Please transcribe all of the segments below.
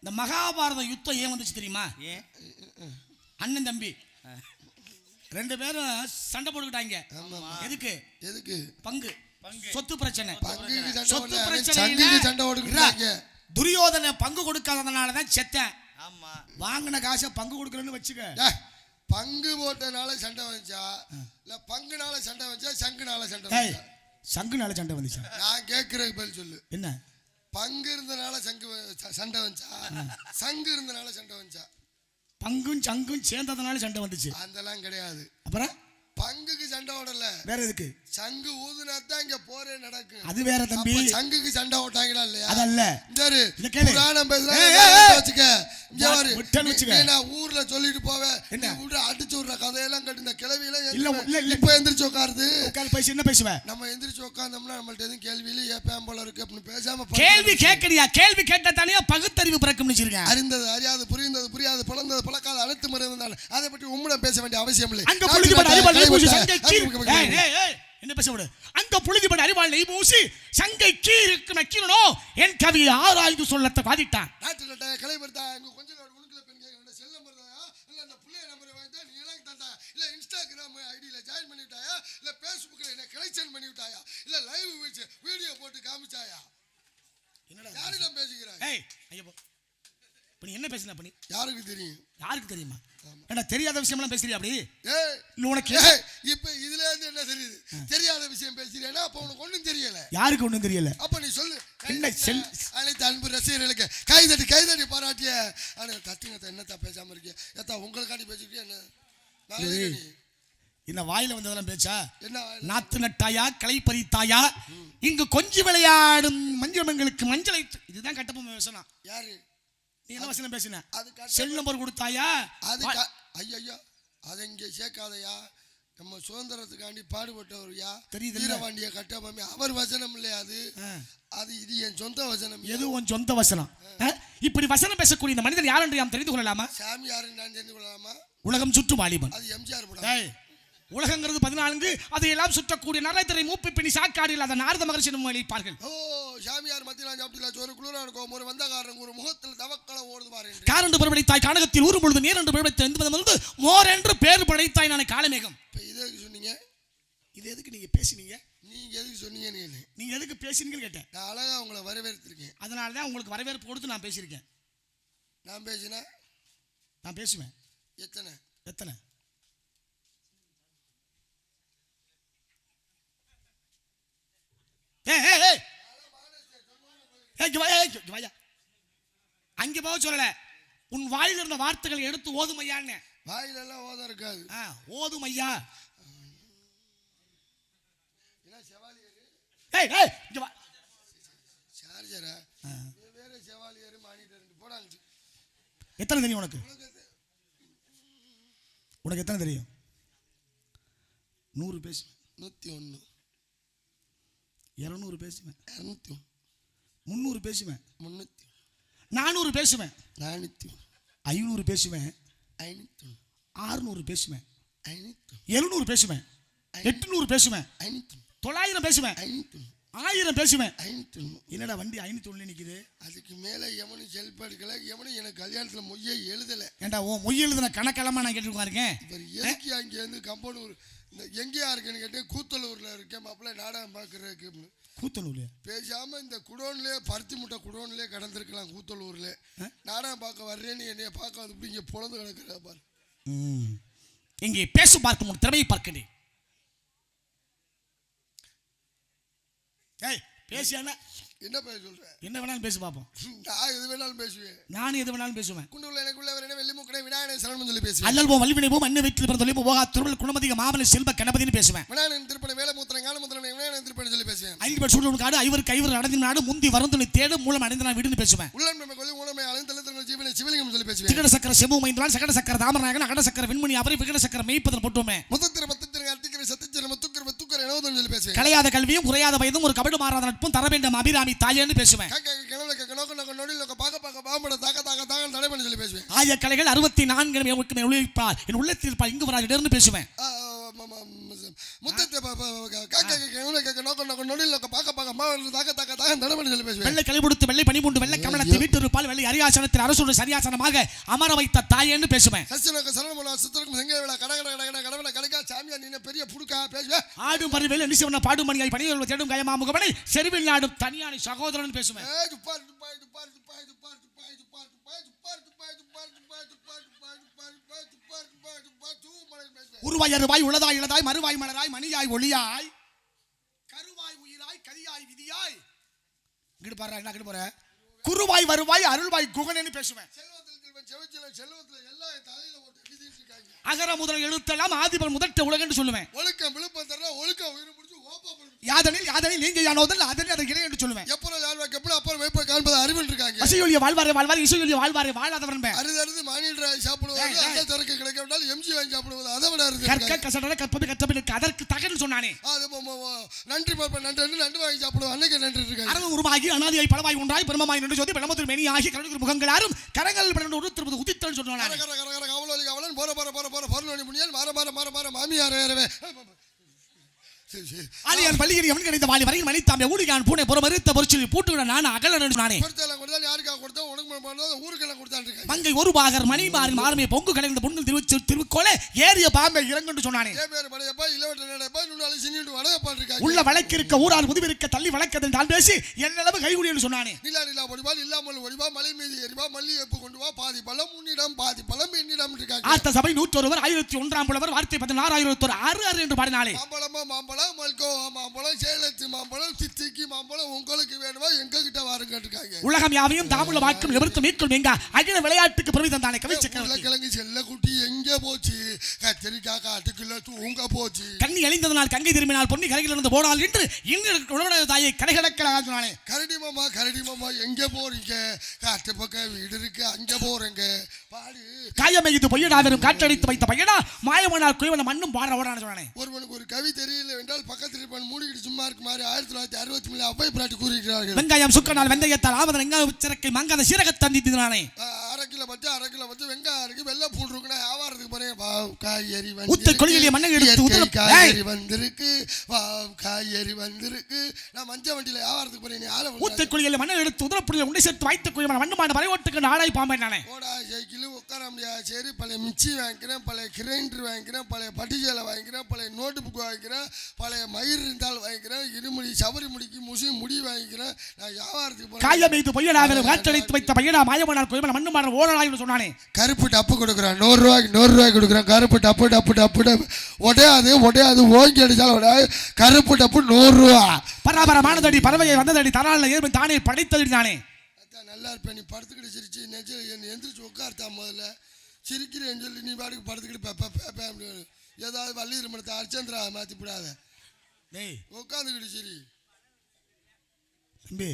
இந்த மகாபாரத யுத்தம் ஏன் வந்துச்சு தெரியுமா? அண்ணன் தம்பி. ரெண்டு பேரும் சண்டை போட்டுக்கிட்டாங்க. எதுக்கு? எதுக்கு? பங்கு. பங்கு. சொத்து பிரச்சனை. சொத்து பிரச்சனை. சங்குக்கு சண்டை ஓடுக்கிறாங்க துரியோதனை பங்கு கொடுக்காதனால தான் செத்தேன். ஆமா. வாங்கின காசை பங்கு கொடுக்கலன்னு வச்சுக்க. பங்கு போட்டனால சண்டை வந்துச்சா? இல்ல பங்குனால சண்டை வந்துச்சா? சங்குனால சண்டை வந்துச்சா? சங்குனால சண்டை வந்துச்சா? நான் கேட்கறதுக்கு பதில் சொல்லு. என்ன? பங்கு இருந்தனால சங்கு சண்டை வந்துச்சா? சங்கு இருந்தனால சண்டை வந்துச்சா? பங்கும் சங்கும் சேர்ந்ததுனால சண்டை வந்துச்சு. அதெல்லாம் கிடையாது. அப்புறம்? பங்குக்கு சண்டை ஓடல வேற எதுக்கு? சங்கு ஊதுனா தான் இங்க போரே நடக்கும் அது வேற தம்பி. சங்குக்கு சண்டை ஓட்டாங்களா இல்லையா? அதல்ல. சரி. புராணம் நான் ஊர்ல சொல்லிட்டு போவேன் விட்டு அடிச்சு விடுற கதையெல்லாம் கட்டி இந்த கிளவியெல்லாம் இல்ல. இப்ப எந்திரிச்சு உட்காருது பேசி என்ன பேசுவேன் நம்ம எந்திரிச்சு உட்காந்தோம்னா நம்மள்ட்ட எதுவும் கேள்வியில ஏப்பேன் போல இருக்கு அப்படின்னு பேசாம கேள்வி கேட்கறியா? கேள்வி கேட்டா தானே பகுத்தறிவு பிறக்கும் வச்சிருக்கேன் அறிந்தது அறியாது புரிந்தது புரியாது பிறந்தது பழக்காத அனைத்து முறை இருந்தால் அதை பற்றி உம்மிடம் பேச வேண்டிய அவசியம் இல்லை. அங்க என்ன பேச விடு? அங்க புழுதிபட அறிவாள் நெய் பூசி சங்கை கீழுக்கு நக்கீரனோ என் கவியை ஆராய்ந்து சொல்லத்தை வாதிட்டான். நாட்டு கலைபடுத்தா எங்க கொஞ்ச நாள் உனக்குல பெண் கேட்க செல் நம்பர் தாயா இல்ல அந்த பிள்ளைய நம்பரை வாங்கிட்டா நீ எல்லாம் தந்தா? இல்ல இன்ஸ்டாகிராம் ஐடியில ஜாயின் பண்ணி விட்டாயா இல்ல பேஸ்புக்ல என்ன கலெக்ஷன் பண்ணி விட்டாயா இல்ல லைவ் வச்சு வீடியோ போட்டு காமிச்சாயா? என்னடா யாரிடம் பேசுகிறாய்? ஏய் ஐயோ போ. இப்ப நீ என்ன பேசுன நீ? யாருக்கு தெரியும்? யாருக்கு தெரியுமா? ஏடா தெரியாத விஷயம்லாம் பேசுறியா அப்படி? உனக்கு இப்ப இதுல இருந்து என்ன தெரியுது? தெரியாத விஷயம் பேசுறேன்னா அப்ப உனக்கு ஒண்ணும் தெரியல. யாருக்கு ஒண்ணும் தெரியல? அப்ப நீ சொல்லு. என்ன செல் அனைத்து அன்பு ரசிகர்களுக்கு. கைதட்டி கைதட்டி பாராட்டிய ஆனா தட்டுங்க என்னத்தா பேசாம இருக்கீங்க? ஏத்தா உங்களுக்காண்டி பேசிக்கிட்டே என்ன? என்ன வாயில வந்ததெல்லாம் பேச்சா? என்ன நாத்து நட்டாயா களை பறித்தாயா? இங்கு கொஞ்சி விளையாடும் மஞ்சமங்களுக்கு மஞ்சளை இதுதான் கட்டபொம்மை வசனம் யாரு? நீ என்ன வசனம் பேசின அது செல் நம்பர் கொடுத்தாயா? அது ஐயையோ அதை இங்கே சேர்க்காதயா. நம்ம சுதந்திரத்துக்காண்டி பாடுபட்டவர்யா? வீரபாண்டிய கட்டபொம்மி அவர் வசனம் இல்லையா அது. அது இது என் சொந்த வசனம் எது உன் சொந்த வசனம்? இப்படி வசனம் பேசக்கூடிய இந்த மனிதன் யார் என்று நாம் தெரிந்து கொள்ளலாமா? சாமி யாருன்னு நான் தெரிந்து கொள்ளலாமா? உலகம் சுற்றும் வாலிபன் அது எம்ஜிஆர் படம். உலகங்கிறது பதினான்கு அதையெல்லாம் சுற்றக்கூடிய நரத்திரை மூப்பு பிணி சாக்காடு இல்லாத நாரத மகர்ஷி நம்ம அழைப்பார்கள் ஓ சாமியார் மத்தியில் சாப்பிட்டுல சோறு குளிரான கோம் ஒரு வந்தகாரன் ஒரு முகத்தில் பாரு என்று. காரண்டு பரவடைத்தாய் கானகத்தில் ஊறும் பொழுது நீர் என்று பரவடைத்த எந்த வந்து மோர் என்று பேர் படைத்தாய் நான் காலமேகம். இது எதுக்கு சொன்னீங்க? இது எதுக்கு நீங்க பேசினீங்க? நீங்க எதுக்கு சொன்னீங்கன்னு கேளு. நீங்க எதுக்கு பேசினீங்கன்னு கேட்டேன். நான் அழகா உங்களை வரவேற்றிருக்கேன் அதனால தான் உங்களுக்கு வரவேற்பு கொடுத்து நான் பேசியிருக்கேன். நான் பேசினா? நான் பேசுவேன். எத்தனை? எத்தனை ஏய், ஏய், ஏய். ஏய், இங்க வாயா, ஏய், இங்க வாயா. அங்க போக சொல்லல. உன் வாயில் இருந்த வார்த்தைகளை எடுத்து ஓதும் ஐயான்னு வாயிலெல்லாம் ஓதம் இருக்காது. ஆ, ஓதும் ஐயா சார்ஜரா வேற செவாலியர் மானிட்டர் போடாங்க எத்தனை தெரியும் உனக்கு? உனக்கு எத்தனை? தெரியும்? நூறு பேசுவேன் நூற்றி ஒன்று இரநூறு பேசுவேன். இரநூத்தி முந்நூறு பேசுவேன். முந்நூற்றி நானூறு பேசுவேன். நானூற்றி ஐநூறு பேசுவேன். ஐநூற்றி ஆறுநூறு பேசுவேன். ஐநூற்றி எழுநூறு பேசுவேன். எட்டுநூறு பேசுவேன். ஐநூற்றி தொள்ளாயிரம் பேசுவேன். ஐநூற்றி ஆயிரம் பேசுவேன். ஐநூற்றி என்னடா வண்டி ஐநூத்தி ஒண்ணு நிக்குது? அதுக்கு மேலே எவனும் செல்ஃப் எடுக்கல எவனும் எனக்கு கல்யாணத்தில் மொய்யை எழுதலை. ஏண்டா ஓ மொய் எழுதுன கணக்கெல்லாமா நான் கேட்டுருக்கா இருக்கேன் இவர் எதுக்கு அங்கேருந்து கம்பனூர் இந்த எங்கேயா இருக்குன்னு கேட்டேன் கூத்தலூரில் இருக்கேன் மாப்பிள்ளை நாடகம் பார்க்குறதுக்கு. அப்படின்னு. கூத்தனூர் பேசாம இந்த குடோன்லயே பருத்தி முட்டை குடோன்லயே கடந்திருக்கலாம் கூத்தலூர்ல. நாடகம் பார்க்க வர்றேன்னு என்னைய பார்க்க வந்து இப்படி இங்க பொழந்து கிடக்குறா பாரு. இங்கே பேச பார்க்கும் உன் திறமையை பார்க்கிறேன் ஏய் பேசியானா? என்ன பேச சொல்ற? என்ன வேணாலும் பேசி பார்ப்போம். நான் எது வேணாலும் பேசுவேன். நானும் எது வேணாலும் பேசுவேன். குண்டுள்ள எனக்குள்ள என்ன வெள்ளி முக்கடை விநாயகன் சரணம் சொல்லி பேசுவேன். அல்லல் போ வல்வினை போ மண்ணு வைத்து பிறந்த போகா திருவள் குணமதிக மாமலை செல்வ கணபதினு பேசுவேன். விநாயகன் திருப்பணி வேலமுத்திரன் விநாயகன் திருப்பணி சொல்லி பேசுவேன். ஐந்து பேர் சூழல் காடு ஐவர் அடைந்த நாடு முந்தி வரந்துனை தேடு மூலம் அடைந்த நான் வீடுன்னு பேசுவேன். உள்ளன் கொள்ளி ஜீவனை சிவலிங்கம் சொல்லி பேசுவேன். திகட சக்கர செபு மைந்தான் சகட சக்கர தாமரநாயகன் அகட சக்கர விண்மணி அவரை விகட சக்கர மெய்ப்பதன் போட்டுமே முத்தத்திர பத்தத்திர பேசுவேன் கலையாத கல்வியும் குறையாத வயதும் ஒரு கபடு மாறாத நட்பும் தர வேண்டும் அபிராமி தாயேன்னு பேசுவேன் பார்க்க பார்க்க பாம்பட தாக்க தாக்க தாக்க தடை பண்ணி சொல்லி பேசுவேன். ஆய கலைகள் அறுபத்தி நான்கு உழைப்பார் என் உள்ளத்தில் இருப்பார் இங்கு வராது இடர்னு பேசுவேன். முத்தத்தை வெள்ளை கழிவுடுத்து வெள்ளை பனிமுண்டு வெள்ளை கமலத்தை வீட்டிருப்பால் வெள்ளை அரியாசனத்தில் அரசோடு சரியாசனமாக அமர வைத்த தாயேன்னு பேசுவேன். சசினோக்க சரணமலா சித்தருக்கும் செங்க விழா கட கட கட கட கடவுளை கடைக்கா சாமியா நீ பெரிய புடுக்கா? பேசுவேன். ஆடும் பருவேல் நிசிவன பாடும் மணியாய் தேடும் கயமா முகமனை செருவில் நாடும் தனியானை சகோதரன் பேசுவேன். மலை உருவாய் அருவாய் உளதாய் இளதாய் மறுவாய் மலராய் மணியாய் ஒளியாய் கருவாய் உயிராய் கரியாய் விதியாய். இங்கிட்டு பாரு என்ன இங்கிட்டு போற? குருவாய் வருவாய் அருள்வாய் குகனன்னு பேசுவேன். செல்வத்தில் செல்வத்தில் அகர முதல் எழுத்தெல்லாம் ஆதிபர் முதற்ற உலகன்னு சொல்லுவேன். ஒழுக்கம் விழுப்பம் தர ஒழுக்கம் யாதனில் யாதனில் நீங்க யானோதல் அதனில் அதை இணை என்று சொல்லுவேன். எப்பறம் யாழ்வாக்கு எப்படி அப்புறம் வைப்ப காண்பது அறிவில் இருக்காங்க. அசையொலிய வாழ்வாரே வாழ்வாரே இசையொலிய வாழ்வாரே வாழாதவன். அரிது அரிது மாநில சாப்பிடுவது. அந்த திறக்க கிடைக்க விட்டால் எம்ஜி வாங்கி சாப்பிடுவது அதை விட அரிது கற்க. கசடர கற்பது கற்றபின் அதற்கு தகன்னு சொன்னானே. அது நன்றி பார்ப்பேன் நன்றி நன்றி வாங்கி சாப்பிடுவோம் அன்னைக்கு நன்றி இருக்காங்க அரவம் உருவாகி அனாதியாய் பலவாய் உண்டாய் பெருமமாய் நின்று சொல்லி பிரமத்தில் மெனியாகி கருணை முகங்களாரும் கரங்கள் பிறந்து உடுத்திருப்பது உதித்தல் கர சொன்னானே கர கர கர கவலோலி கவலன் போற போற போற போற பொருளோனி முனியல் மாற மாற மாற மாற மாமியார் சரி ஆலியான் பள்ளியில் எவன் கிடைத்த வாலி வரையில் மணித்தாம்பே ஊடியான் பூனை புற மறுத்த பொறிச்சில் பூட்டுவிட நான்? அகல நானே. கொடுத்தாலும் கொடுத்தா உனக்கு ஊருக்கெல்லாம் கொடுத்தான்னு மங்கை ஒரு பாகர் மணி மாறி மாறுமே பொங்கு கலைந்த பொண்ணு திருச்சி திருக்கோலே ஏறிய பாம்பை இறங்குன்னு சொன்னானே. ஏ பேர் படையப்பா இளவட்ட நடப்பா இன்னும் நாளைக்கு சின்னிட்டு வடகப்பா இருக்காங்க உள்ள வழக்கிருக்க ஊரால் முதுவிருக்க தள்ளி வழக்கதில் தான் பேசி என்னளவு கைகுடின்னு சொன்னானே. நிலா நிலா இல்லாமல் ஒடிவா மலை மீது எரிவா மல்லி எப்பு கொண்டு வா பாதி பழம் உன்னிடம் பாதி பழம் என்னிடம் இருக்காங்க ஆத்த சபை நூற்றொருவர் ஆயிரத்தி ஒன்றாம் புலவர் வார்த்தை பதினாறு ஆயிரத்தி ஒரு ஆறு ஆறு என்று பாடினாலே. மாம்பழமா மாம்பழம் மல்கோவா மாம்பழம் சேலத்து மாம்பழம் சித்திக்கு மாம்பழம் உங்களுக்கு வேணுமா எங்க கிட்ட வாருங்க இருக்காங்க உலகம் யாவையும் வாக்கும் எவருக்கும் மீட்கும் எங்க அகில விளையாட்டுக்கு பெருமை தந்தானே. கவி சக்கரவர்த்தி. உருளைக்கிழங்கு செல்ல குட்டி எங்க போச்சு? கத்திரிக்காய் காட்டுக்குள்ள தூங்க போச்சு. கண்ணி அழிந்ததனால் கங்கை திரும்பினால் பொன்னி கரையில் இருந்து போனால் என்று இன்று உழவனது தாயை கடைகடக்கிறான் சொன்னானே. கரடி மாமா கரடி மாமா எங்க போறீங்க? காட்டு பக்கம் வீடு இருக்கு அங்க போறேங்க. பாடு. காயமை இது பொய்யடாவிரும் காற்றடித்து வைத்த பையனா? மாயமனால் குயவன மண்ணும் பாட ஓடான்னு சொன்னானே. ஒருவனுக்கு ஒரு கவி தெரியல என்றால் பக்கத்தில் இருப்பான் மூடிக்கிட்டு சும்மா இருக்கு மாதிரி ஆயிரத்தி தொள்ளாயிரத்தி அறுபத்தி மூணு அவ்வை பிராட்டி கூறுகிறார்கள் வெங்காயம் சுக்கனால் வெந்தயத்தால் ஆமதன் எங்க சிறக்கை மங்காத சீரக தந்தி தினானே ஆ, அரை கிலோ பத்து அரை கிலோ பத்து வெங்காயம் இருக்கு வெள்ளை பூண்டு இருக்குன்னா வியாபாரத்துக்கு வாவ் காய்கறி ஊத்தை கொள்கையிலே மண்ணை எடுத்து காய்கறி வந்திருக்கு காய்கறி வந்திருக்கு. நான் மஞ்ச வண்டியில வியாபாரத்துக்கு போறேன் ஆளை விடுறாங்க. குழியில் மண்ணை எடுத்து உதரப்புள்ளில் உண்டை சேர்த்து வைத்த குயவன மண்ணுமான வரை ஓட்டுக்கு ஆடாய் பாம்பை நானே. போடா சைக்கிள் உட்கார முடியாது. சரி பழைய மிக்சி வாங்கிக்கிறேன் பழைய கிரைண்டர் வாங்கிக்கிறேன் பழைய பட்டிச்சேலை வாங்கிக்கிறேன் பழைய நோட்டு புக் வாங்கிக்கிறேன் பழைய மயிர் இருந்தால் வாங்கிக்கிறேன் இருமுடி சபரி முடிக்கு முசி முடி வாங்கிக்கிறேன். நான் வியாபாரத்துக்கு போறேன். காயம் இது பொய்யடாவிரும் காற்றடித்து வைத்த பையனா மாயமனால் குயவன மண்ணுமான ஓடலாய் சொன்னானே. கருப்பு டப்பு கொடுக்குறேன். நூறு ரூபாய்க்கு நூறு ரூபாய்க்கு கொடுக்குறேன். கருப்பு டப்பு டப்பு டப்பு டப்பு உடையாது உடையாது ஓங்கி அடிச்சாலும் உடையாது. கருப்பு டப்பு நூறு ரூபா பராபரமானதடி பறவையை வந்ததடி தரால ஏற்ப தானே படைத்தது நானே அதான் நல்லா இருப்பேன். நீ படுத்துக்கிட்டு சிரிச்சு நெஞ்சில் என் எந்திரிச்சு உட்கார்த்தா முதல்ல. சிரிக்கிறேன்னு சொல்லி நீ பாட்டுக்கு படுத்துக்கிட்டு பெப்ப பெப்ப அப்படின்னு ஏதாவது வள்ளி இருமணத்தை அர்ச்சந்திரா மாற்றி விடாத டேய். உட்காந்துக்கிட்டு சிரி. தம்பி.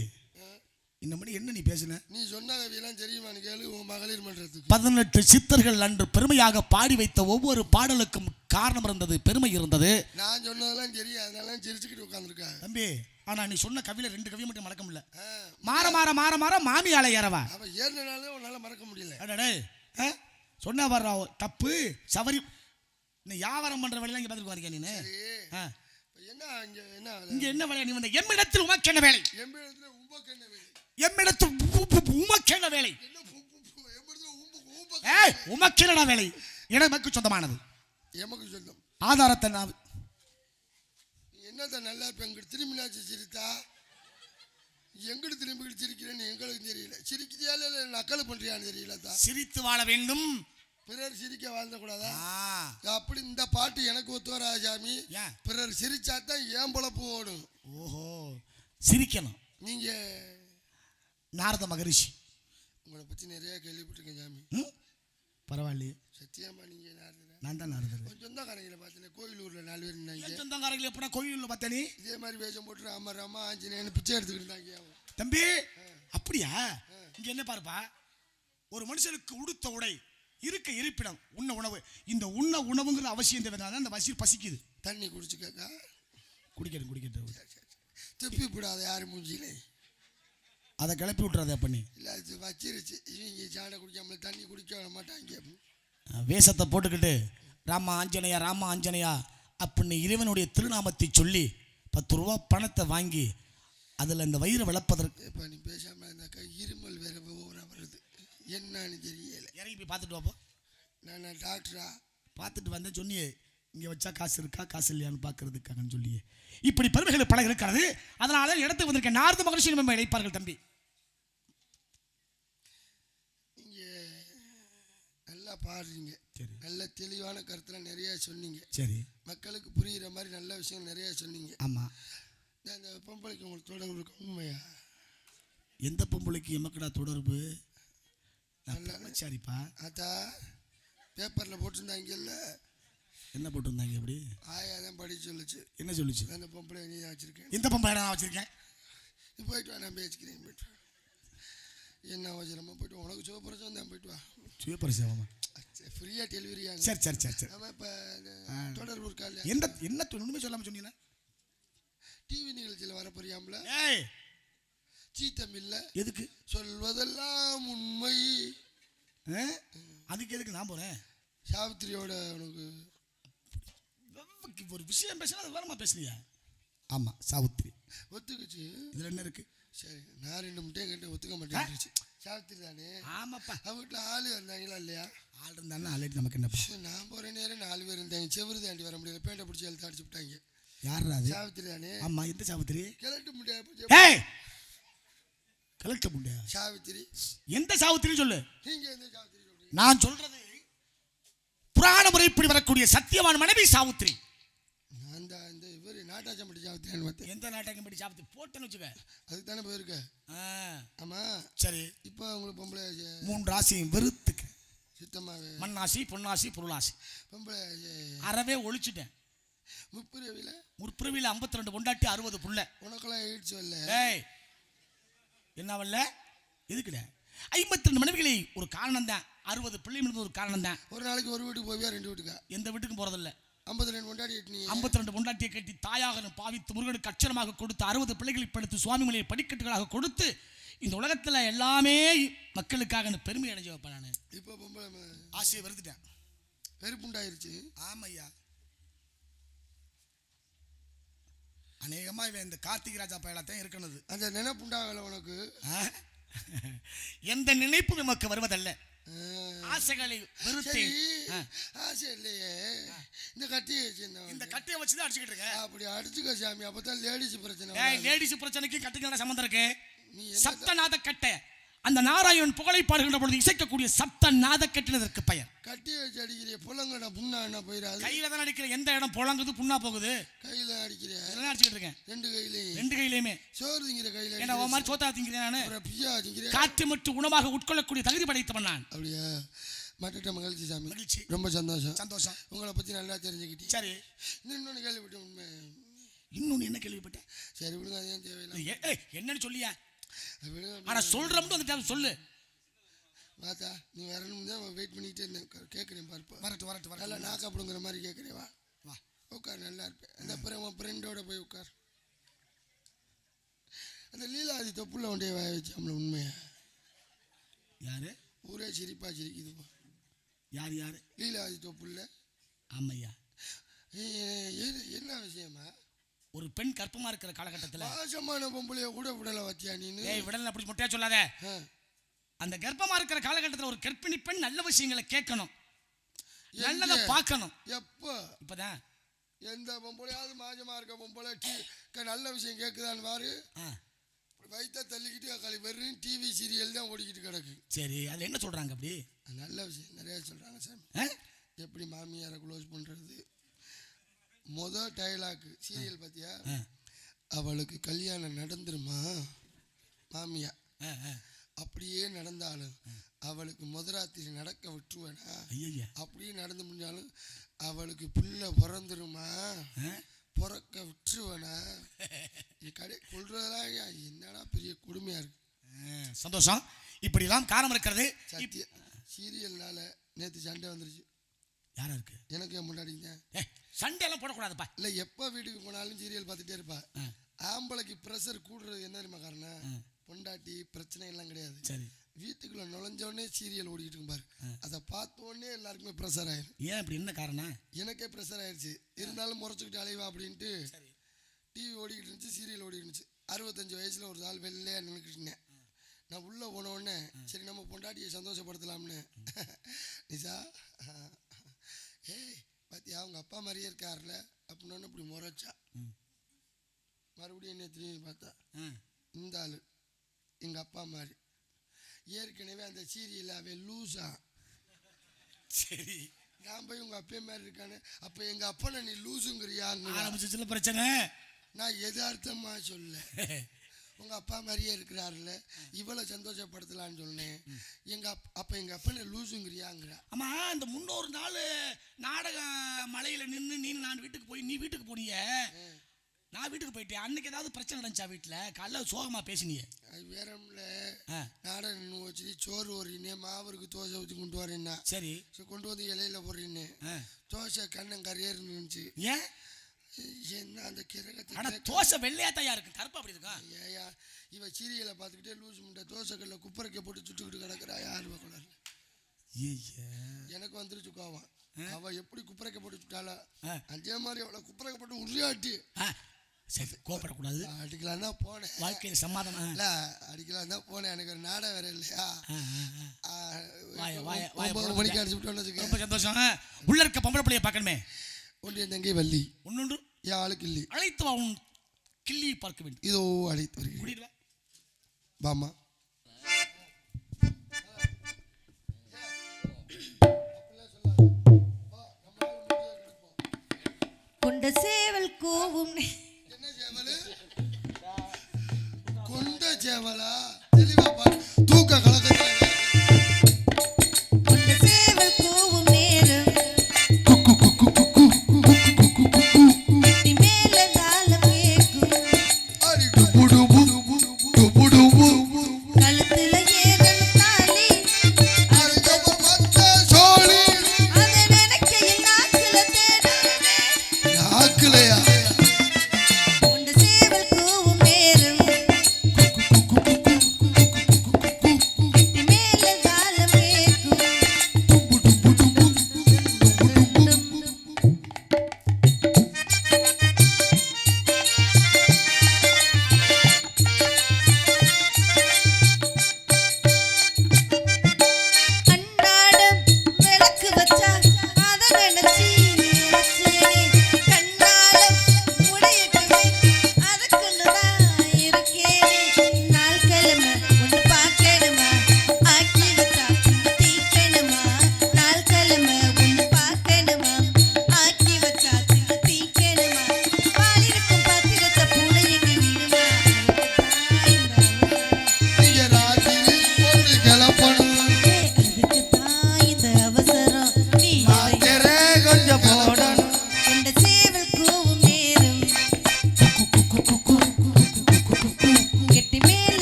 இந்த மணி என்ன நீ பேசுன? நீ சொன்ன கவியெல்லாம் தெரியுமான்னு கேளு உன் மகளிர் மன்றத்துக்கு பதினெட்டு சித்தர்கள் அன்று பெருமையாக பாடி வைத்த ஒவ்வொரு பாடலுக்கும் காரணம் இருந்தது பெருமை இருந்தது. நான் சொன்னதெல்லாம் தெரியும் அதனால சிரிச்சுக்கிட்டு உட்காந்துருக்கா தம்பி ஆனா நீ சொன்ன கவியில ரெண்டு கவி மட்டும் மறக்க முடியல. மாற மாற மாற மாற மாமி ஆலை ஏறவா? அவன் ஏறினாலே உன்னால மறக்க முடியல. அடடே? சொன்னா வர்றா தப்பு சவரி. நீ வியாபாரம் பண்ற வேலையெல்லாம் இங்க பார்த்துட்டு வரீங்க நீ என்ன இங்க என்ன? இங்க என்ன வேலை? நீ வந்த எம்மிடத்தில் உமக்கு என்ன வேலை? எம்மிடத்தில் உமக்கு என்ன வேலை எம்பிடத்துல உம்பு உம்பக்கு ஏய் உமக்கு என்னடா வேலை எனக்கு சொந்தமானது. எமக்கு சொந்தம். ஆதாரத்தை நான் என்னத்த நல்லா இருப்ப எங்கிட்ட திரும்பினாச்சு சிரித்தா? எங்கிட்டு திரும்பிக்கிட்டு சிரிக்கிறேன்னு எங்களுக்கு தெரியல. சிரிக்கிறியா இல்லை நக்கல் பண்றியான்னு தெரியல தான் சிரித்து வாழ வேண்டும். பிறர் சிரிக்க வாழ்ந்தக்கூடாதா? ஆ, அப்படி இந்த பாட்டு எனக்கு ஒத்து வராது சாமி. பிறர் சிரிச்சா தான் ஏன் பொழப்பு ஓடும்? ஓஹோ சிரிக்கணும். நீங்க நாரத மகரிஷி. உங்களை பத்தி நிறைய கேள்விப்பட்டிருக்கேன் சாமி? பரவாயில்லையே. சத்தியமா நீங்க நான் தான் நாரதர். சொந்தக்காரங்களை பார்த்தேன் கோயிலூர்ல நாலு பேர் இருந்தாங்க. என் சொந்தக்காரர்கள் எப்படா கோயிலில் பார்த்த நீ இதே மாதிரி வேஷம் போட்டு ராம ராமா ஆஞ்சநேயன் பிச்சை எடுத்துக்கிட்டு இருந்தாங்க தம்பி அப்படியா? இங்க என்ன பாருப்பா? ஒரு மனுஷனுக்கு உடுத்த உடை இருக்க இருப்பிடம் உண்ண உணவு. இந்த உண்ண உணவுங்கிற அவசியம் தேவைதான் அந்த வசீர் பசிக்குது. தண்ணி குடிச்சுக்கக்கா. குடிக்கட்டும் குடிக்கட்டும். துப்பி விடாத யாரு மூஞ்சிலே அதை கிளப்பி விட்டுறத பண்ணி இல்லை அது வச்சிருச்சு. இவங்க சாடை குடிக்காம தண்ணி குடிக்க விட மாட்டாங்க. வேஷத்தை போட்டுக்கிட்டு ராமா ஆஞ்சநேயா ராமா ஆஞ்சநேயா அப்படின்னு இறைவனுடைய திருநாமத்தை சொல்லி பத்து ரூபா பணத்தை வாங்கி அதில் அந்த வயிறை விளப்பதற்கு இப்போ நீ பேசாமல் இருந்தாக்கா இருமல் வேற ஓவரா வருது. என்னன்னு தெரியல. இறங்கி போய் பார்த்துட்டு வாப்போ. நான் டாக்டரா? பார்த்துட்டு வந்தேன் சொன்னியே இங்கே வச்சா காசு இருக்கா? காசு இல்லையான்னு பார்க்கறதுக்காகன்னு சொல்லியே. இப்படி பெருமைகள் பல இருக்கிறது அதனால இடத்துக்கு வந்திருக்கேன் நார்ந்த மகிழ்ச்சி நம்ம இழைப்பார்கள் தம்பி. நல்லா பாடுறீங்க. நல்ல தெளிவான கருத்தில் நிறைய சொன்னீங்க. சரி. மக்களுக்கு புரிகிற மாதிரி நல்ல விஷயம் நிறைய சொன்னீங்க. ஆமாம் இந்த- பொம்பளைக்கு உங்களுக்கு தொடர்பு இருக்கு? உண்மையா? எந்த பொம்பளைக்கு எமக்கடா தொடர்பு? நான் சரிப்பா அதா பேப்பரில் போட்டிருந்தாங்கல்ல என்ன போட்டிருந்தாங்க எப்படி ஆயா தான் படிச்சு சொல்லுச்சு. என்ன சொல்லுச்சு? அந்த பொம்பளை நீ வச்சுருக்கேன். எந்த பொம்பளை நான் வச்சிருக்கேன். நீ போயிட்டு வா நான் பேசிக்கிறேன் போயிட்டு என்ன அவசரமா போயிட்டு வா. உனக்கு சிவபுரசம் தான் போயிட்டு வா. சுயபரிசேவமா ஃப்ரீயாக டெலிவரியாங்க சரி சரி சரி சரி. நம்ம இப்போ தொடர்பு இருக்கா இல்லையா எந்த என்ன ஒன்றுமே சொல்லாமல் சொன்னீங்கன்னா டிவி நிகழ்ச்சியில் வர போறியாம்ல ஏய்! சீ தமிழ்ல எதுக்கு? சொல்வதெல்லாம் உண்மை? அதுக்கு எதுக்கு நான் போகிறேன் சாவித்திரியோட உனக்கு ஒரு விஷயம் பேசினா அது வேறமா பேசுறியா ஆமாம் சாவித்திரி. ஒத்துக்குச்சு. இதில் என்ன இருக்கு? சரி நான் ரெண்டு முட்டையும் கேட்டு ஒத்துக்க மாட்டேன் சாவித்திரி தானே? ஆமாப்பா. அவங்க வீட்டில் ஆள் இருந்தாங்களா இல்லையா? ஆள் இருந்தாலும் ஆல்ரெடி நமக்கு என்ன நான் போகிற நேரம் நாலு பேர் இருந்தாங்க. செவரு தாண்டி வர முடியல. பேண்டை பிடிச்சி எழுத்து அடிச்சு விட்டாங்க. யார் அது? சாவித்திரி தானே? ஆமா எந்த சாவித்திரி? கிளட்டு முடியாது ஏய்! கலெக்டர் முண்டையா சாவித்திரி. எந்த சாவித்திரி சொல்லு. நீங்க எந்த சாவித்திரி நான் சொல்றது புராண முறைப்படி வரக்கூடிய சத்தியவான் மனைவி சாவித்திரி. இவர் நாட்டாச்சம்பட்டி சாவித்திரின்னு பார்த்தேன் எந்த நாட்டகம் படி சாவித்திரி போட்டேன்னு வச்சுக்க. அதுக்கு தானே போயிருக்க? ஆ, ஆமாம் சரி. இப்போ உங்களுக்கு பொம்பளை. மூன்று ராசியும் வெறுத்துக்க. சுத்தமாவே. மண்ணாசி பொன்னாசி பொருளாசி. பொம்பளை. அறவே ஒழிச்சிட்டேன். முப்பிரவில முற்பிறவியில் ஐம்பத்தி ரெண்டு பொண்டாட்டி அறுபது புள்ள. உனக்கெல்லாம் எயிட்ஸ் வரல. ஏய் என்ன வரல? எதுக்குட? ஐம்பத்தி ரெண்டு மனைவிகளை ஒரு காரணம் தான் அறுபது பிள்ளைங்களுக்கு ஒரு காரணம் தான் ஒரு நாளைக்கு ஒரு வீட்டுக்கு போவியா ரெண்டு வீட்டுக்கா? எந்த வீட்டுக்கும் போறதில்ல. ஐம்பத்தி ரெண்டு கொண்டாடி எட்டினீங்க ஐம்பத்தி ரெண்டு பொண்டாட்டியை கட்டி தாயாக பாவித்து முருகனுக்கு அச்சரமாக கொடுத்து அறுபது பிள்ளைகளை படுத்து சுவாமி மலையை படிக்கட்டுகளாக கொடுத்து இந்த உலகத்துல எல்லாமே மக்களுக்காக பெருமை அடைஞ்சு வைப்பேன் நான். இப்போ பொம்பளை ஆசையை வருதுட்டேன் வெறுப்புண்டாயிருச்சு. ஆமையா. அநேகமா இவன் இந்த கார்த்திக் ராஜா பயலாத்தான் இருக்கணுது அந்த நினைப்புண்டாகல உனக்கு? எந்த நினைப்பும் நமக்கு வருவதல்ல. ஆசைகளை வெறுத்தேன். ஆசை இல்லையே. இந்த கட்டி வச்சிருந்தவன் இந்த கட்டையை வச்சு தான் அடிச்சுக்கிட்டு இருக்கேன் அப்படி அடிச்சுக்க சாமி. அப்பதான் லேடிஸ் பிரச்சனை. லேடிஸ் பிரச்சனைக்கு கட்டுக்கு சம்மந்தம் இருக்கு? சப்தநாத கட்டை. அந்த நாராயணன் புகழை பாடுகின்ற பொழுது இசைக்கக்கூடிய சப்தநாத கட்டினதற்கு பெயர். கட்டி வச்சு அடிக்கிறிய புள்ளங்கடா புண்ணா என்ன போயிடாது கையில தான் அடிக்கிற எந்த இடம் புழங்குது புண்ணா போகுது? கையில அடிக்கிறிய? இதெல்லாம் அடிச்சுக்கிட்டு இருக்கேன்? ரெண்டு கையிலையும். ரெண்டு கையிலையுமே. சோறு திங்கிற கையில அடிக்கிற. உன் மாதிரி சோத்தா திங்கிறேன் நானு? பியா திங்கிற காற்று மற்றும் உணவாக உட்கொள்ளக்கூடிய தகுதி படைத்தவன் நான். அப்படியா? மட்டட்ட மகிழ்ச்சி சாமி. மகிழ்ச்சி. ரொம்ப சந்தோஷம். சந்தோஷம். உங்களை பத்தி நல்லா தெரிஞ்சுக்கிட்டேன் சரி. இன்னும் இன்னொன்று கேள்விப்பட்டேன் உண்மை. இன்னொன்னு என்ன கேள்விப்பட்டேன்? சரி விடுங்க அது தேவையில்லை? என்னன்னு சொல்லியா? அது விடுங்க ஆனா சொல்றோம்னு வந்துட்டு சொல்லு. பார்த்தா நீ வரணும் தான் வெயிட் பண்ணிக்கிட்டே இருந்தேன். கேட்குறேன் பார்ப்போம் வரட்டு வரட்டு வரட்டு நல்லா நாக்காப்பிடுங்கிற மாதிரி கேட்குறேன் வா. வா. உட்கார் நல்லா இருப்பேன். அந்த அப்புறம் உன் ஃப்ரெண்டோட போய் உட்கார். அந்த லீலாதி தொப்புல ஒன்றைய வாய வச்சாம்ல உண்மையா? யாரு? ஊரே சிரிப்பா சிரிக்குதுப்பா யார் யாரு? லீலாதி தொப்புல ஆமையா? என்ன விஷயமா? ஒரு பெண் கர்ப்பமா இருக்கிற காலகட்டத்துல. பாசமான பொம்பளைய கூட விடல வச்சியா நீனு? ஏய் விடல அப்படி மொட்டையா சொல்லாத. அந்த கர்ப்பமா இருக்கிற காலகட்டத்துல ஒரு கர்ப்பிணி பெண் நல்ல விஷயங்களை கேட்கணும். நல்லதை? பார்க்கணும். எப்போ? இப்பதான். எந்த பொம்பளையாவது மாஜமா இருக்க பொம்பளை நல்ல விஷயம் கேட்குதான்னு பாரு. வயிற்ற தள்ளிக்கிட்டு களி வெறும் டிவி சீரியல் தான் ஓடிக்கிட்டு கிடக்கு. சரி அதுல என்ன சொல்றாங்க அப்படி? நல்ல விஷயம் நிறைய சொல்கிறாங்க சாமி? எப்படி மாமியாரை க்ளோஸ் பண்ணுறது மொதல் டைலாக்கு சீரியல் பார்த்தியா அவளுக்கு கல்யாணம் நடந்துருமா? மாமியா. அப்படியே நடந்தாலும் அவளுக்கு முதராத்திரி நடக்க விட்டுருவேனா? அப்படியே நடந்து முடிஞ்சாலும் அவளுக்கு புள்ள பிறந்துருமா? பிறக்க விட்டுருவேனா? கடை கொள்றதெல்லாம் என்னடா பெரிய கொடுமையாக இருக்கு. சந்தோஷம். இப்படிலாம் காரணம் இருக்கிறது. சீரியல்னால நேற்று சண்டை வந்துருச்சு. யாரா இருக்கு எனக்கு என் முன்னாடிங்க ஏ சண்டை எல்லாம் போடக்கூடாதுப்பா. இல்லை எப்போ வீட்டுக்கு போனாலும் சீரியல் பார்த்துட்டே இருப்பா. ஆம்பளைக்கு ப்ரெஷர் கூடுறது என்ன தெரியுமா காரணம். பொண்டாட்டி பிரச்சனை எல்லாம் கிடையாது. சரி. வீட்டுக்குள்ள நுழைஞ்ச உடனே சீரியல் ஓடிக்கிட்டு பாரு. அதை பார்த்த உடனே எல்லாருக்குமே ப்ரெஷர் ஆயிரும். ஏன் இப்படி என்ன காரணம்? எனக்கே ப்ரெஷர் ஆயிடுச்சு இருந்தாலும் முறைச்சிக்கிட்டு அலைவா அப்படின்ட்டு டிவி ஓடிக்கிட்டு இருந்துச்சு சீரியல் ஓடிட்டு இருந்துச்சு. அறுபத்தஞ்சு வயசில் ஒரு நாள் வெள்ளையாக நின்றுக்கிட்டு இருந்தேன். நான் உள்ளே போன உடனே சரி நம்ம பொண்டாட்டியை சந்தோஷப்படுத்தலாம்னு. நிஷா ஏய் பாத்தியா அவங்க அப்பா மாதிரியே இருக்கார்ல அப்படின்னு இப்படி முறைச்சா. மறுபடியும் என்ன திரும்பி பார்த்தா இந்த ஆள் எங்கள் அப்பா மாதிரி. ஏற்கனவே அந்த சீரியல் அவன் லூஸா சரி. நான் போய் உங்கள் அப்பே மாதிரி இருக்கானே அப்போ எங்கள் அப்பனை நீ ஆரம்பிச்சிச்சுல பிரச்சனை. நான் எதார்த்தமா சொல்ல. உங்க அப்பா மாதிரியே இருக்கிறாருல்ல. இவளை சந்தோஷப்படுத்தலான்னு சொன்னேன். எங்க அப் அப்ப எங்க அப்பனை லூசுங்கிறியாங்கிறா. ஆமா இந்த முன்னொரு நாள் நாடகம் மலையில நின்று நீ நான் வீட்டுக்கு போய் நீ வீட்டுக்கு போனிய. நான் வீட்டுக்கு போயிட்டேன். அன்னைக்கு ஏதாவது பிரச்சனை நடந்துச்சா வீட்டில் காலைல சோகமா பேசினியே. அது வேறம்ல ஆ. நாடகம் நின்று வச்சு சோறு ஓடுறீனே மாவருக்கு தோசை ஊற்றி கொண்டு வரேன்னா. சரி. கொண்டு வந்து இலையில போடுறீனே ஆ. தோசை கண்ணன் கரையேறு இருந்துச்சு ஏன்? என்ன அந்த கிரகத்தை ஆனா தோசை வெள்ளையா தயா இருக்கு. கருப்பா அப்படி இருக்கா? ஏயா இவ சீரியலை பார்த்துக்கிட்டே முட்டை தோசை கல்ல குப்பரைக்க போட்டு சுட்டுக்கிட்டு கிடக்குறா. யார் கூடாது எனக்கு வந்துருச்சு கோவம். அவ எப்படி குப்பரைக்க போட்டு சுட்டாளோ. அதே மாதிரி அவளை குப்பரைக்க போட்டு உருளாட்டி ஆ, சரி கோபப்படக்கூடாது அடிக்கலாம் தான் போனேன். வாழ்க்கையில் சமாதானம் இல்ல அடிக்கலாம் தான் போனேன். எனக்கு ஒரு நாடகம் வேற இல்லையா? வாய, வாய, வாய. மணிக்கு அடிச்சு விட்டோன்னு ரொம்ப சந்தோஷம் உள்ள இருக்க பொம்பளை பிள்ளைய பார்க்கணுமே. ஒன்றிய தங்கை வள்ளி. ஒன்னொன்று. ஆளுக்கு இல்லை அழைத்து வா உன் கிள்ளி பார்க்க வேண்டும். இதோ அழைத்து வருகிறேன். முடியல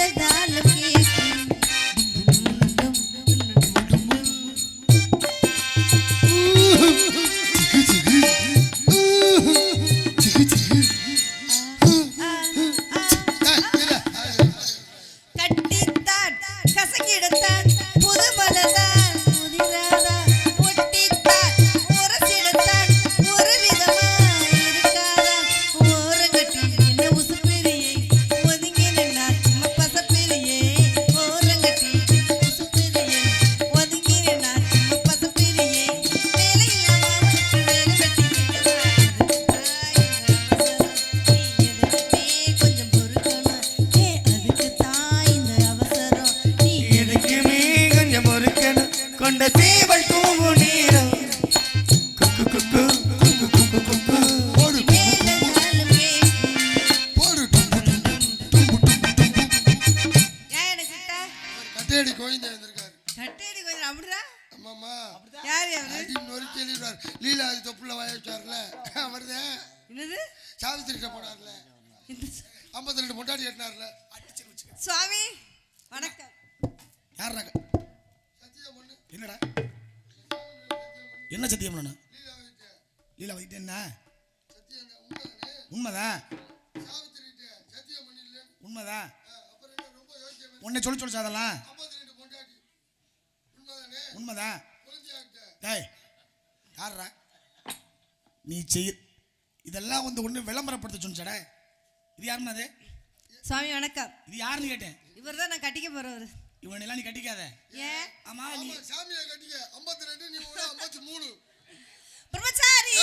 கெட்டி செய் இதெல்லாம் வந்து ஒன்று விளம்பரப்படுத்த சொன்னடே இது யாருன்னு அது? சுவாமி வணக்கம். இது யாருன்னு கேட்டேன். இவர் தான் நான் கட்டிக்க போறவர். இவனெல்லாம் நீ கட்டிக்காத. ஏன்? ஆமா நீ சாமியை கட்டிக்க. ஐம்பத்தி ரெண்டு நீ ஒரு ஐம்பத்தி மூணு பிரம்மச்சாரி?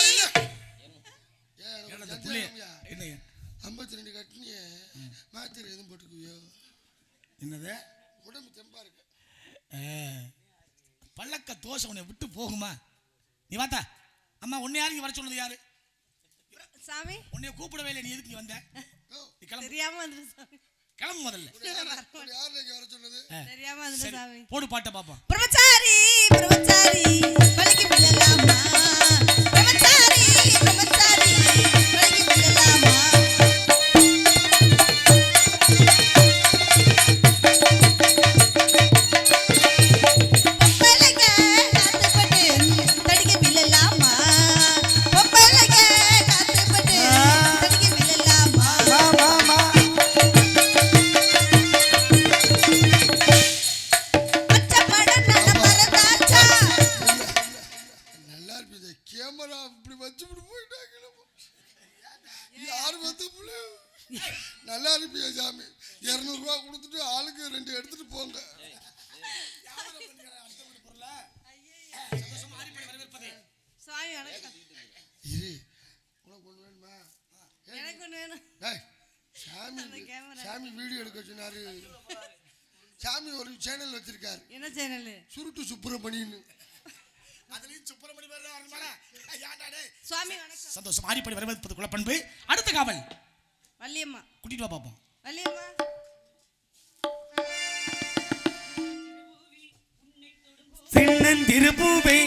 என்ன ஐம்பத்தி ரெண்டு கட்டினிய. மாத்திரை எதுவும் போட்டுக்குவியோ? என்னது? உடம்பு தெம்பா இருக்கு. பல்லக்க தோசை உன்னை விட்டு போகுமா? நீ வாத்தா. அம்மா உன்னை யாரு இங்க வர சொன்னது யாரு? சாமி? உன்னைய கூப்பிடவே இல்லை நீ எதுக்கு வந்த? ஓ, நீ கிளம்பு. தெரியாம வந்துரு சாமி. கிளம்பு முதல்ல. யாரு இங்க வர சொன்னது? ஆ, தெரியாம வந்துரு சரி சாமி. போடு பாட்டை பாப்போம். பிரம்மச்சாரி பிரம்மச்சாரி வலிக்கு விழலாமா சேனல் சுருட்டு சுப்பிரமணியன்னு அதுலயும் சுப்பிரமணி பேர் தான் வரணுமாடா? ஏன்டா டேய்? சுவாமி வணக்கம். சந்தோஷம். ஆடிப்படி வரவேற்பது குலப்பண்பு அடுத்த காவல். வள்ளியம்மா. கூட்டிட்டு வா பாப்போம். வள்ளியம்மா. சின்னந்திருப்பூவே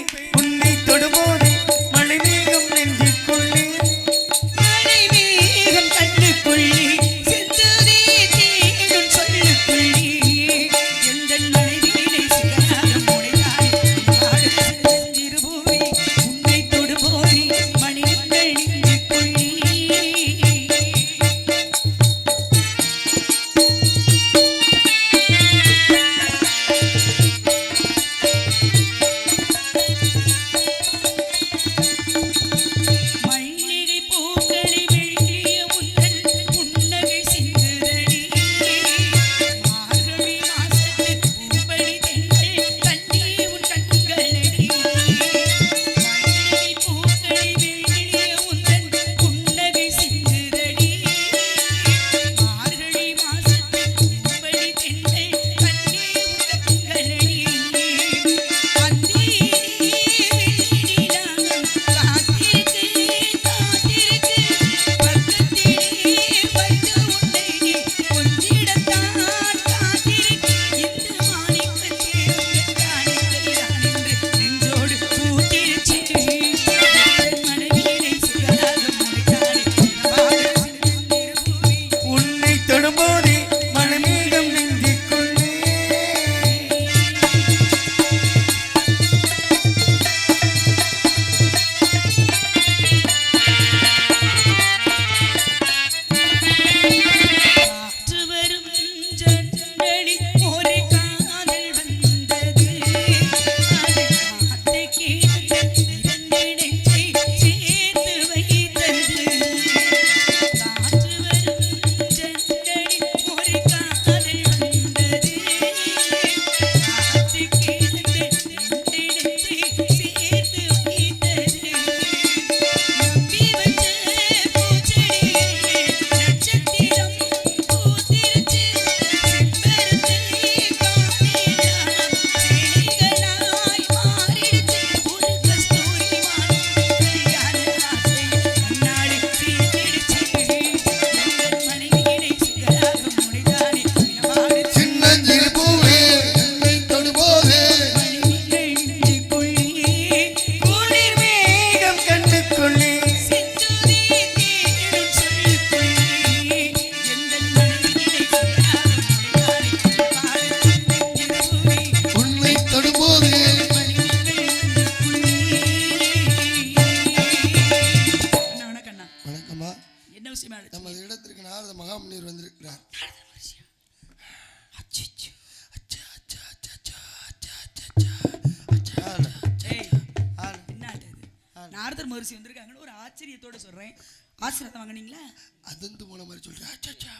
வாங்குனீங்களா? அதிர்ந்து போன மாதிரி சொல்கிறேன் ஆச்சா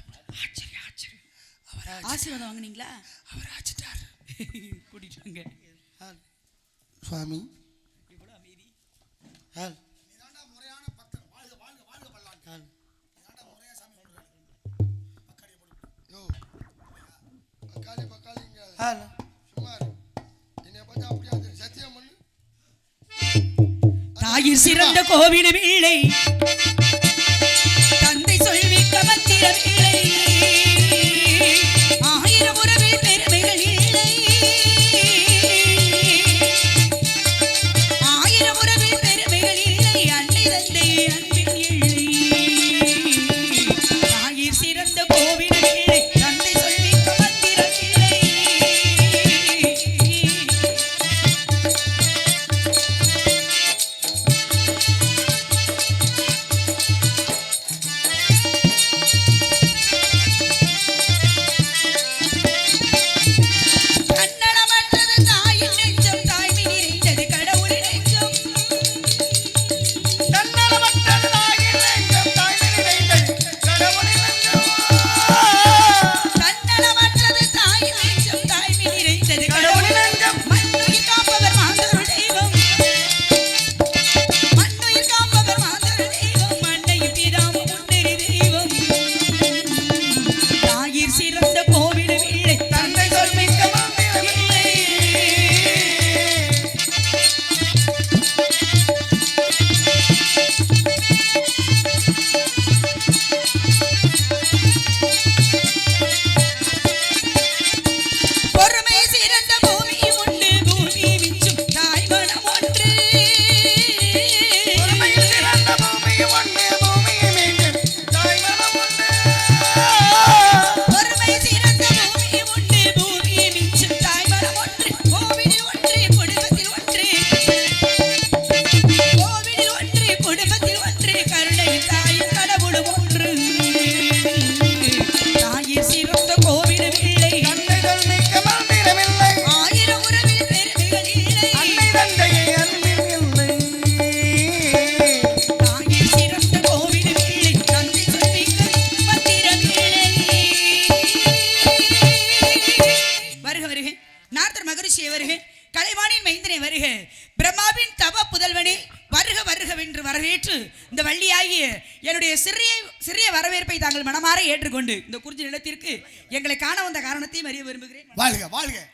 ஆச்சரிய ஆச்சரியம் அவர் ஆசீர்வாதம் வாங்குனீங்களா? அவர் ஆச்சிட்டார். கூட்டிட்டாங்க சுவாமி. இவ்வளோ அமைதி. ஆள். முறையான பக்தர். வாழ்க வாழ்க வாழ்க பல்லாண்டு. ஆள். முறையாக சாமி யோ. பக்காளி பக்காளிங்க. ஆள். சுமார் என்னை பார்த்தா அப்படியா சத்தியம் பண்ணு. தாயிர் சிறந்த கோவில் இல்லை that வாழ்க